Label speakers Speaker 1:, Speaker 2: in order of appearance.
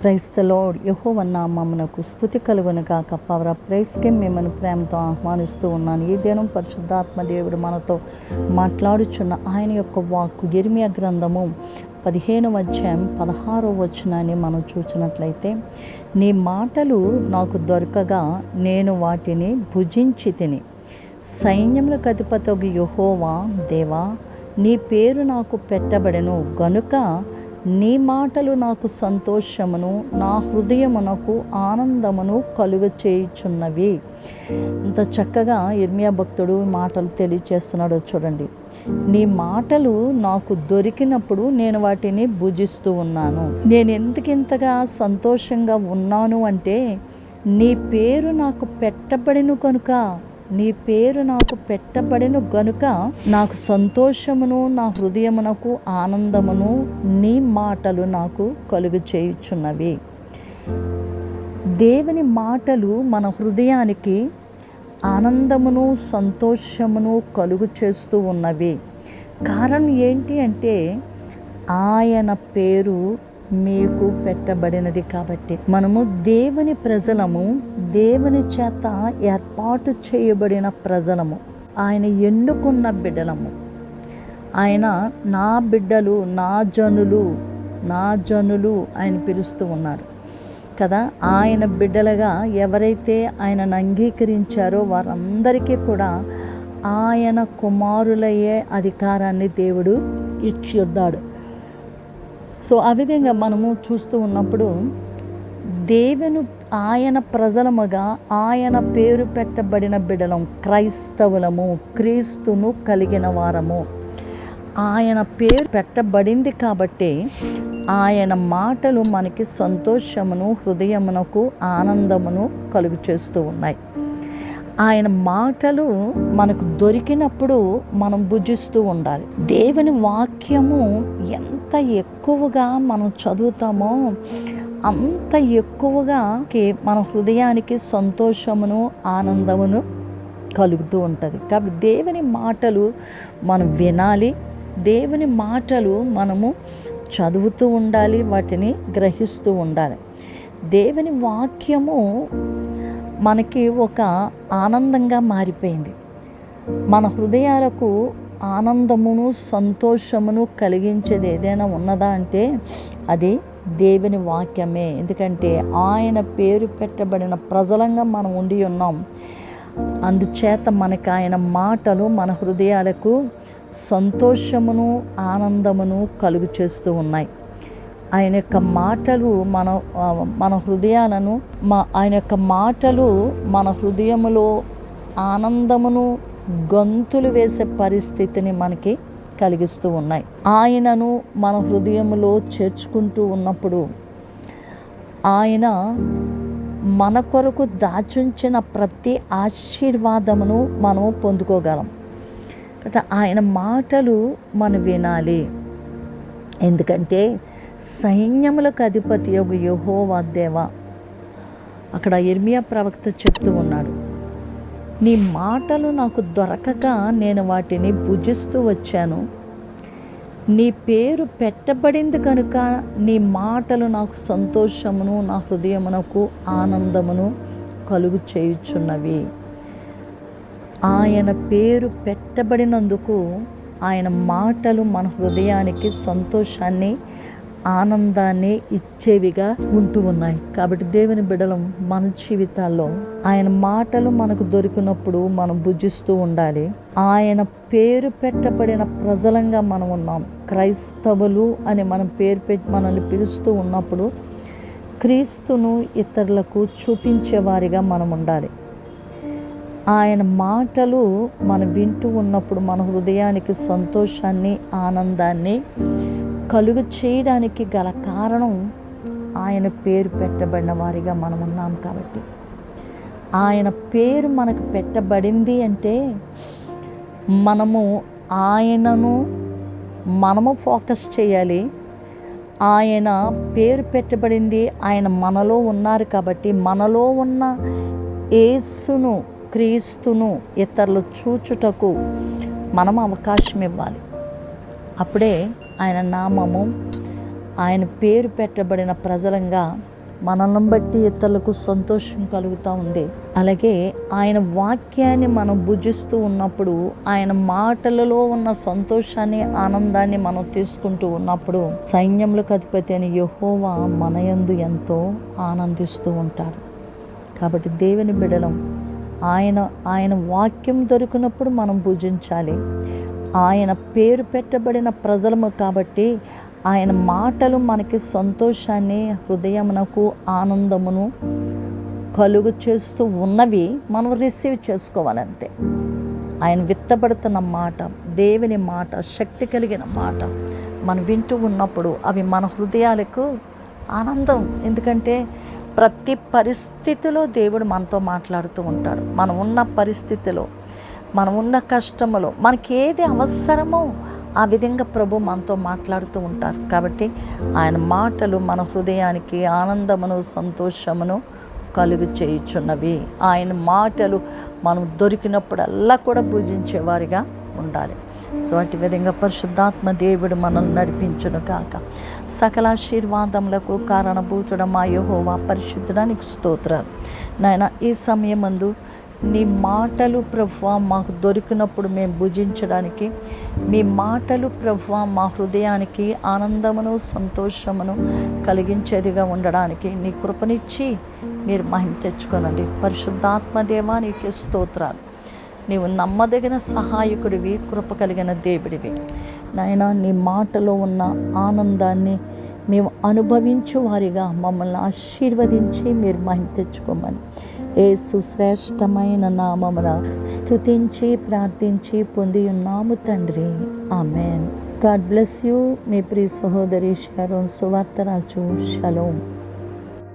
Speaker 1: క్రైస్తలో యహోవన్న నామమునకు స్థుతి కలుగును కాక పవర ప్రైస్కి మిమ్మల్ని ప్రేమతో ఆహ్వానిస్తూ ఉన్నాను. ఈ దినం పరిశుద్ధాత్మ దేవుడు మనతో మాట్లాడుచున్న ఆయన యొక్క వాక్కు ఎరిమియ గ్రంథము పదిహేను అధ్యాయం పదహారో వచనాన్ని మనం చూసినట్లయితే నీ మాటలు నాకు దొరకగా నేను వాటిని భుజించి తిని. సైన్యములకు అధిపతి యహోవా దేవా నీ పేరు నాకు పెట్టబడెను. గనుక నీ మాటలు నాకు సంతోషమును నా హృదయమునకు ఆనందమును కలుగ చేయుచున్నవి. ఇంత చక్కగా ఇర్మియా భక్తుడు మాటలు తెలియచేస్తున్నాడో చూడండి. నీ మాటలు నాకు దొరికినప్పుడు నేను వాటిని భుజిస్తూ ఉన్నాను. నేను ఎందుకింతగా సంతోషంగా ఉన్నాను అంటే నీ పేరు నాకు పెట్టబడిను కనుక. నీ పేరు నాకు పెట్టబడిన గనుక నాకు సంతోషమును నా హృదయమునకు ఆనందమును నీ మాటలు నాకు కలుగు చేయుచున్నవి. దేవుని మాటలు మన హృదయానికి ఆనందమును సంతోషమును కలుగు చేస్తూ ఉన్నవి. కారణం ఏంటి అంటే ఆయన పేరు మీకు పెట్టబడినది కాబట్టి. మనము దేవుని ప్రజలము దేవుని చేత ఏర్పాటు చేయబడిన ప్రజలము. ఆయన ఎన్నుకున్న బిడ్డలము. ఆయన నా బిడ్డలు నా జనులు నా జనులు ఆయన పిలుస్తూ ఉన్నారు. కదా? ఆయన బిడ్డలుగా ఎవరైతే ఆయనను అంగీకరించారో వారందరికీ కూడా ఆయన కుమారులయ్యే అధికారాన్ని దేవుడు ఇచ్చి ఉన్నాడు. సో ఆ విధంగా మనము చూస్తూ ఉన్నప్పుడు దేవుని ఆయన ప్రజలముగా ఆయన పేరు పెట్టబడిన బిడలం క్రైస్తవులము క్రీస్తును కలిగిన వారము. ఆయన పేరు పెట్టబడింది కాబట్టి ఆయన మాటలు మనకి సంతోషమును హృదయమునకు ఆనందమును కలుగు చేస్తూ ఉన్నాయి. ఆయన మాటలు మనకు దొరికినప్పుడు మనం భుజిస్తూ ఉండాలి. దేవుని వాక్యము ఎంత ఎక్కువగా మనం చదువుతామో అంత ఎక్కువగా మన హృదయానికి సంతోషమును ఆనందమును కలుగుతూ ఉంటుంది. కాబట్టి దేవుని మాటలు మనం వినాలి. దేవుని మాటలు మనము చదువుతూ ఉండాలి వాటిని గ్రహిస్తూ ఉండాలి. దేవుని వాక్యము మనకి ఒక ఆనందంగా మారిపోయింది. మన హృదయాలకు ఆనందమును సంతోషమును కలిగించేది ఏదైనా ఉన్నదా అంటే అది దేవుని వాక్యమే. ఎందుకంటే ఆయన పేరు పెట్టబడిన ప్రజలంగా మనం ఉండి ఉన్నాం. అందుచేత మనకి ఆయన మాటలు మన హృదయాలకు సంతోషమును ఆనందమును కలుగు చేస్తూ ఉన్నాయి. ఆయన యొక్క మాటలు మన మన హృదయాలను మా ఆయన యొక్క మాటలు మన హృదయములో ఆనందమును గంతులు వేసే పరిస్థితిని మనకి కలిగిస్తూ ఉన్నాయి. ఆయనను మన హృదయములో చేర్చుకుంటూ ఉన్నప్పుడు ఆయన మన కొరకు దాచుంచిన ప్రతి ఆశీర్వాదమును మనం పొందుకోగలం. అంటే ఆయన మాటలు మనం వినాలి. ఎందుకంటే సైన్యములకు అధిపతి యొక్క యహోవా దేవా. అక్కడ ఇర్మియా ప్రవక్త చెప్తూ ఉన్నాడు నీ మాటలు నాకు దొరకక నేను వాటిని భుజిస్తూ వచ్చాను. నీ పేరు పెట్టబడింది కనుక నీ మాటలు నాకు సంతోషమును నా హృదయమునకు ఆనందమును కలుగు చేయుచున్నవి. ఆయన పేరు పెట్టబడినందుకు ఆయన మాటలు మన హృదయానికి సంతోషాన్ని ఆనందాన్ని ఇచ్చేవిగా ఉంటూ ఉన్నాయి. కాబట్టి దేవుని బిడలం మన జీవితాల్లో ఆయన మాటలు మనకు దొరికినప్పుడు మనం భుజిస్తూ ఉండాలి. ఆయన పేరు పెట్టబడిన ప్రజలంగా మనం ఉన్నాం. క్రైస్తవులు అని మనం పేరు పెట్టి మనల్ని పిలుస్తూ ఉన్నప్పుడు క్రీస్తును ఇతరులకు చూపించేవారిగా మనం ఉండాలి. ఆయన మాటలు మనం వింటూ ఉన్నప్పుడు మన హృదయానికి సంతోషాన్ని ఆనందాన్ని కలుగు చేయడానికి గల కారణం ఆయన పేరు పెట్టబడిన వారిగా మనం ఉన్నాం కాబట్టి. ఆయన పేరు మనకు పెట్టబడింది అంటే మనము ఆయనను మనము ఫోకస్ చేయాలి. ఆయన పేరు పెట్టబడింది ఆయన మనలో ఉన్నారు కాబట్టి మనలో ఉన్న ఏసును క్రీస్తును ఇతరులు చూచుటకు మనం అవకాశం ఇవ్వాలి. అప్పుడే ఆయన నామము ఆయన పేరు పెట్టబడిన ప్రజలంగా మనల్ని బట్టి ఇతరులకు సంతోషం కలుగుతూ ఉంది. అలాగే ఆయన వాక్యాన్ని మనం భుజిస్తూ ఉన్నప్పుడు ఆయన మాటలలో ఉన్న సంతోషాన్ని ఆనందాన్ని మనం తీసుకుంటూ ఉన్నప్పుడు సైన్యములకు అధిపతి అని యహోవా మనయందు ఎంతో ఆనందిస్తూ ఉంటాడు. కాబట్టి దేవుని బిడలం ఆయన ఆయన వాక్యం దొరికినప్పుడు మనం భుజించాలి. ఆయన పేరు పెట్టబడిన ప్రజలము కాబట్టి ఆయన మాటలు మనకి సంతోషాన్ని హృదయమునకు ఆనందమును కలుగు చేస్తూ ఉన్నవి మనం రిసీవ్ చేసుకోవాలంతే. ఆయన విత్తబడుతున్న మాట దేవుని మాట శక్తి కలిగిన మాట మనం వింటూ ఉన్నప్పుడు అవి మన హృదయాలకు ఆనందం. ఎందుకంటే ప్రతి పరిస్థితిలో దేవుడు మనతో మాట్లాడుతూ ఉంటాడు. మనం ఉన్న పరిస్థితిలో మనం ఉన్న కష్టములో మనకి ఏది అవసరమో ఆ విధంగా ప్రభు మనతో మాట్లాడుతూ ఉంటారు. కాబట్టి ఆయన మాటలు మన హృదయానికి ఆనందమును సంతోషమును కలుగు చేయుచున్నవి. ఆయన మాటలు మనం దొరికినప్పుడల్లా కూడా పూజించేవారిగా ఉండాలి. సో అటు విధంగా పరిశుద్ధాత్మ దేవుడు మనల్ని నడిపించును కాక సకల ఆశీర్వాదములకు కారణభూతుడ మా యహోవా పరిశుద్ధడానికి స్తోత్రాలు. నాయన ఈ సమయమందు నీ మాటలు ప్రభువ మాకు దొరికినప్పుడు మేము భుజించడానికి మీ మాటలు ప్రభువ మా హృదయానికి ఆనందమును సంతోషమును కలిగించేదిగా ఉండడానికి నీ కృపనిచ్చి మీరు మహిమ తెచ్చుకోనండి. పరిశుద్ధాత్మ దేవా నీకే స్తోత్రాలు. నీవు నమ్మదగిన సహాయకుడివి కృప కలిగిన దేవుడివి. నాయన నీ మాటలో ఉన్న ఆనందాన్ని మేము అనుభవించు వారిగా మమ్మల్ని ఆశీర్వదించి మీరు మహిమ తెచ్చుకోమని. ఏ సుశ్రేష్టమైన నామమున స్థుతించి ప్రార్థించి పొంది ఉన్నాము తండ్రి. ఆమెన్. గాడ్ బ్లెస్ యూ మీ ప్రియ సహోదరి షరోన్ సువార్తరాజు. షలోం.